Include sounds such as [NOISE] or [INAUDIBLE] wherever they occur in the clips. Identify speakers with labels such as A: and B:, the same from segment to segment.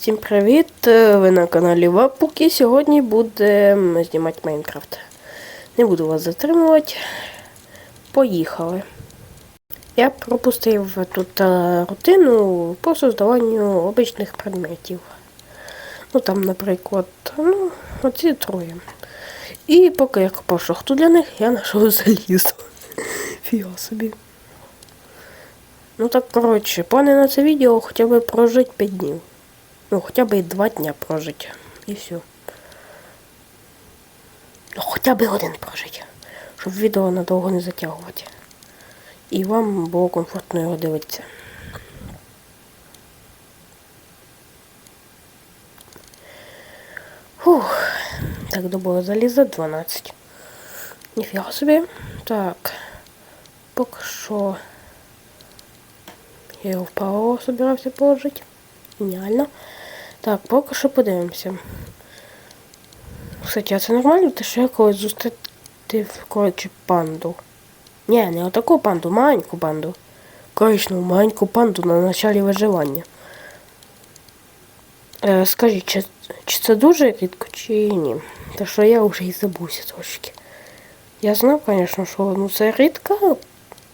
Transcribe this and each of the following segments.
A: Всім привіт! Ви на каналі Вапуки. Сьогодні будемо знімати Майнкрафт. Не буду вас затримувати. Поїхали. Я пропустив тут е, рутину по создаванню обичних предметів. Ну там, наприклад, ну, оці троє. І поки я копав шахту для них, я знайшов залізо. [LAUGHS] Фіга собі. Ну так, коротше, плани на це відео хоча б прожити 5 днів. Ну, хоча б і 2 дня прожити. І все. Ну, хоча б один прожити. Щоб відео надовго не затягувати. І вам було комфортно його дивитися. Фух. Так, добре, заліза 12. Ніфіга собі. Так. Поки що. Я його вправо собирався положити. Геніально. Так, поки що подивимося. Кстати, а це нормально, те, що я колись зустрів, коротше, панду. Ні, не отаку панду, маленьку панду. Коричневу маленьку панду на началі виживання. Е, скажіть, чи, чи це дуже рідко, чи ні? Та що я вже і забувся трошки. Я знав, звісно, що ну, це рідко.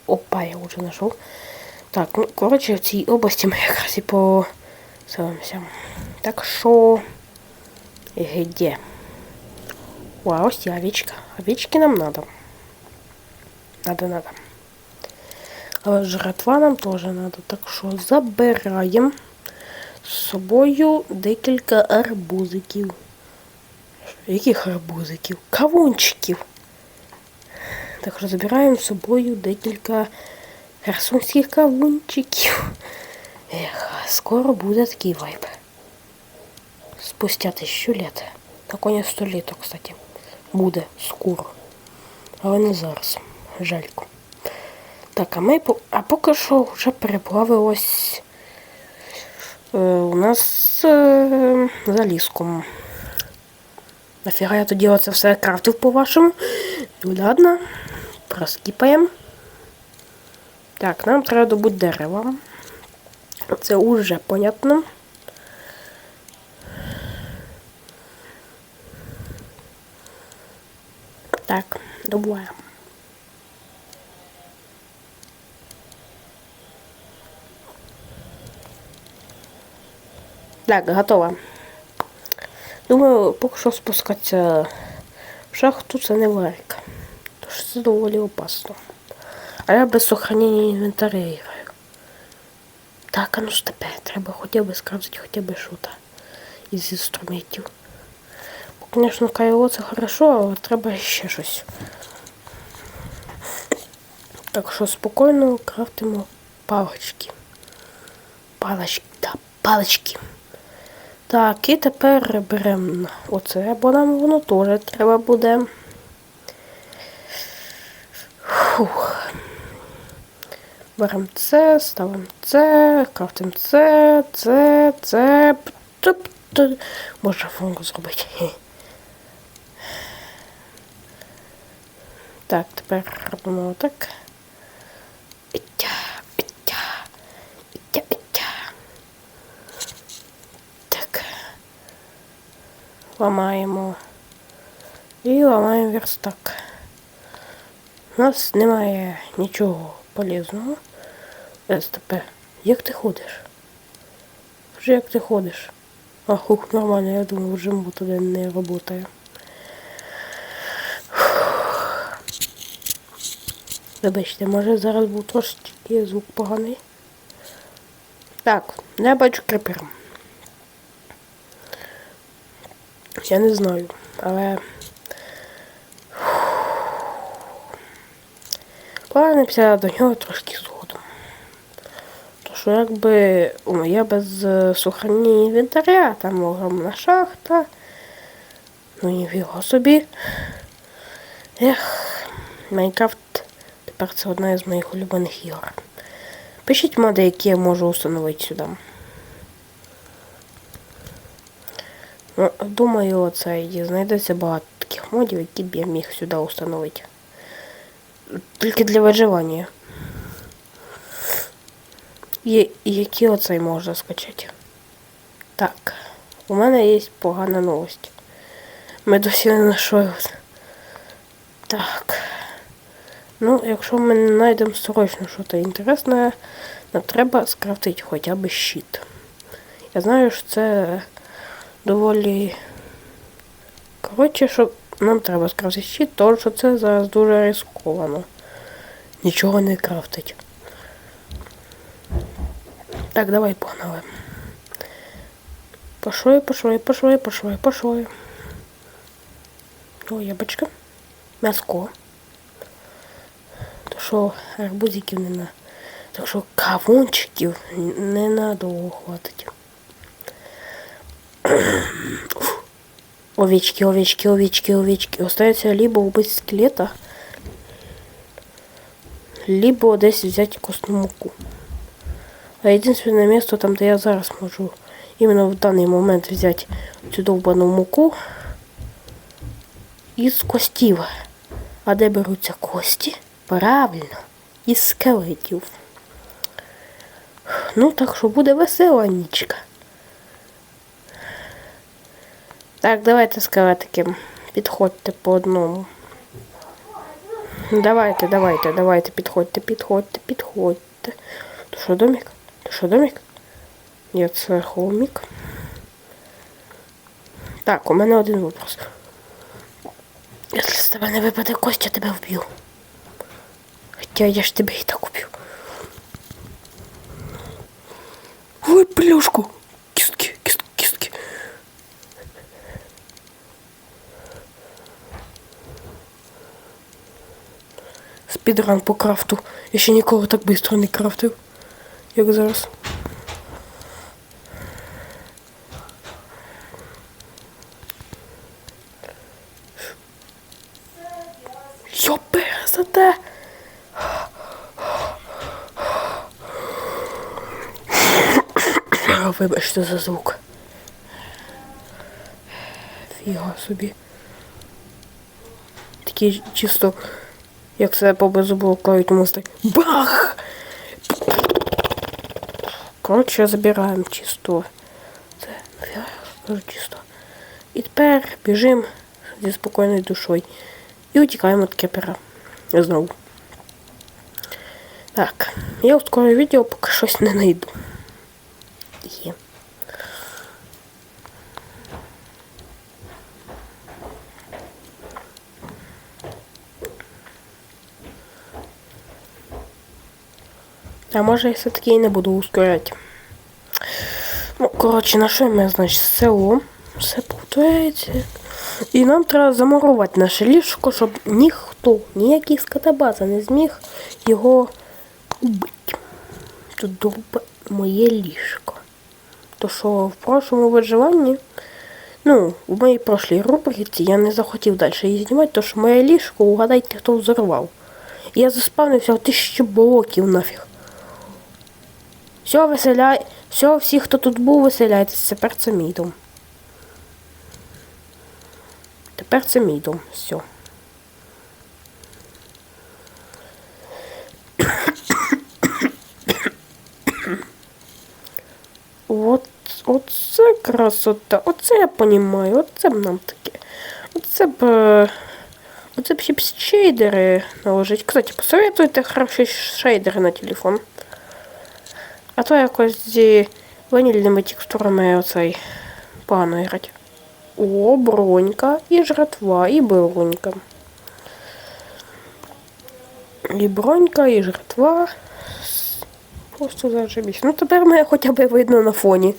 A: Опа, я вже знайшов. Так, ну, коротше, в цій області ми якраз і поселимося. Так що... Где? Вау, ось є овечка. Овечки нам надо. Надо, надо. Але жратва нам теж надо. Так що забираємо з собою декілька арбузиків. Яких арбузиків? Кавунчиків. Так що забираємо з собою декілька херсонських кавунчиків. Ех, скоро буде такий вайб. Спустя тисячу лет. На коні 100 літ, кстати. Буде скоро. Але не зараз. Жалько. Так, а ми а поки що вже переплавили ось е, у нас е, за ліском. Нафіга я тоді оце все крафтив по-вашому? Ну ладно, проскіпаємо. Так, нам треба добути дерева. Це уже понятно. Так, добуваємо. Так, готово. Думаю, поки що спускатися в шахту це не варик. Тож це доволі опасно. А я без сохранення інвентаря граю. Так, а ну ж тепер треба хоча б скрафтити хоча б шута із інструментів. Звісно, кайло це хорошо, але треба ще щось. Так що спокійно крафтимо палочки. Палочки, да, палочки. Так, і тепер беремо оце, бо нам воно теж треба буде. Фух. Беремо це, ставимо це, крафтимо це, це, це. Можна фонгу зробити. Так, тепер робимо іття. Так. Ламаємо. І ламаємо верстак. У нас немає нічого полезного. СТП. Як ти ходиш? Вже як ти ходиш? А, хух, нормально, я думаю, вже туди не працює. Вибачте, може зараз був трошки звук поганий. Так, я бачу крипер. Я не знаю, але повернемося до нього трошки згодом. То що якби о, я без е, сохранення інвентаря, там огромна шахта. Ну ніфіга собі. Ех, Майнкрафт тепер це одна із моїх улюблених ігор. Пишіть моди, які я можу установити сюди. Ну, думаю, оце і знайдеться багато таких модів, які б я міг сюди установити. Тільки для виживання. І які оцей можна скачати. Так. у мене є погана новость. Ми досі не знайшли. Так. Ну, якщо ми не знайдемо срочно щось інтересне, нам треба скрафтити хоча б щит. Я знаю, що це доволі. Коротше, що нам треба скрафтити щит, тому що це зараз дуже ризиковано. Нічого не крафтить. Так, давай погнали. Пошли, пошли, пошли, пошли, пошли. О, яблочко. М'яско. То що арбузиків не на. Так що кавунчиків не надовго хватить. Овечки, овечки, овечки, овечки. Остается либо убить скелета, либо десь взять костную муку. А единственное место там, де я зараз можу именно в данный момент взять цю довбану муку із костів. А де беруться кості? Правильно, із скелетів. Ну, так що буде весела нічка. Так, давайте скелетики. Підходьте по одному. Давайте, давайте, давайте, підходьте, підходьте, підходьте. То що домик? То що домик? Ні, це холмик. Так, у мене один вопрос. Якщо з тебе не випаде кость, я тебе вб'ю. Хоча я ж тебе і так уб'ю. Ой, плюшку. Кістки, кістки, кістки. Спідран по крафту. Я ще ніколи так швидко не крафтив, як зараз. Вибачте за звук. Фіга собі. Такі чисто, як це поблизу було кажуть, у бах! Коротше, забираємо чисто. Це скажу чисто. І тепер біжимо зі спокійною душою. І утікаємо від кепера. Знову. Так, я ускорю відео, поки щось не знайду. Є. А може я все-таки і не буду ускоряти. Ну, коротше, на що ми, значить, село. Все повторяється. І нам треба замурувати наше ліжко, щоб ніхто, ніякий скотобаза не зміг його убити. Тут довбе моє ліжко. То що в прошлому виживанні, ну, в моїй прошлій рубриці я не захотів далі її знімати, тому що моє ліжко, угадайте, хто взорвав. Я заспавнився в тисячу блоків нафіг. Все, веселяй, все, всі, хто тут був, веселяйтесь, тепер це мій дом. Тепер це мій дом. Все. От, оце красота. Оце я понімаю. Оце б нам таке. Оце б. е, Оце б б шейдери наложить. Кстати, посоветуйте хороші шейдери на телефон. А то якось зі ванільними текстурами оцей погано грати. О, бронька і жратва, і бронька. І бронька, і жратва. Просто заживісь. Ну тепер мене хоча б видно на фоні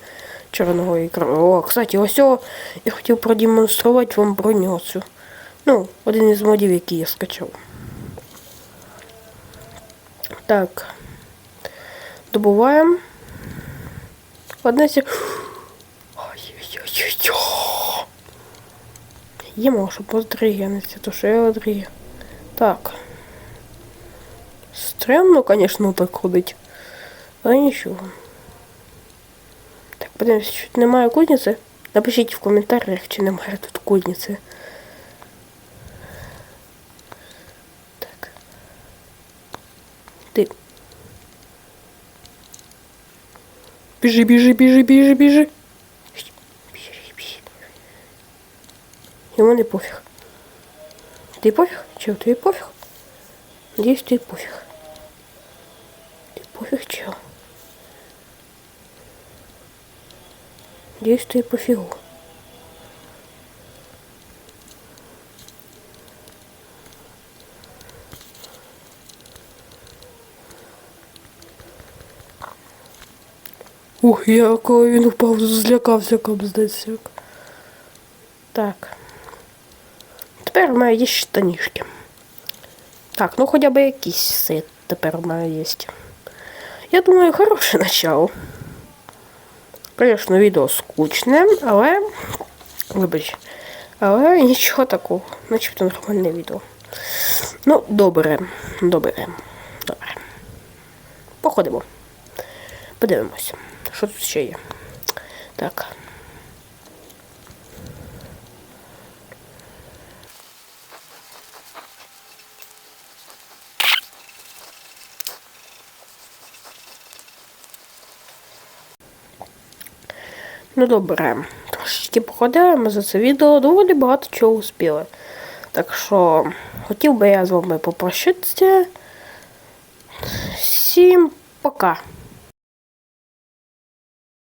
A: чорного екрану. О, кстати, ось о, я хотів продемонструвати вам броню цю. Ну, один із модів, який я скачав. Так. Добуваємо. Одне сі... Ой-ой-ой-ой. Їмо, щоб поздригнеться, то що я одріг. Так. Стремно, конечно, так ходить. Але нічого. Так, подивимося, чи тут немає кузниці. Напишіть в коментарях, чи немає тут кузниці. Так. Ти. Біжи, біжи, біжи, біжи, біжи. Біжи, Йому не пофіг. Ти пофіг? Чел, тобі пофіг? Надіюсь, тобі пофіг. Ти пофіг, чел. Надіюсь, тобі пофігу. Ух, я коли він упав, злякався кобздець. Так. Тепер у мене є штанішки. Так, ну хоча б якийсь сет тепер у мене є. Я думаю, хороше начало. Звісно, відео скучне, але. Вибач. Але нічого такого. Начебто нормальне відео. Ну, добре. Добре. Добре. Походимо. Подивимося, що тут ще є. Так. Ну добре, трошечки походимо за це відео, доволі багато чого успіли. Так що хотів би я з вами попрощатися. Всім пока.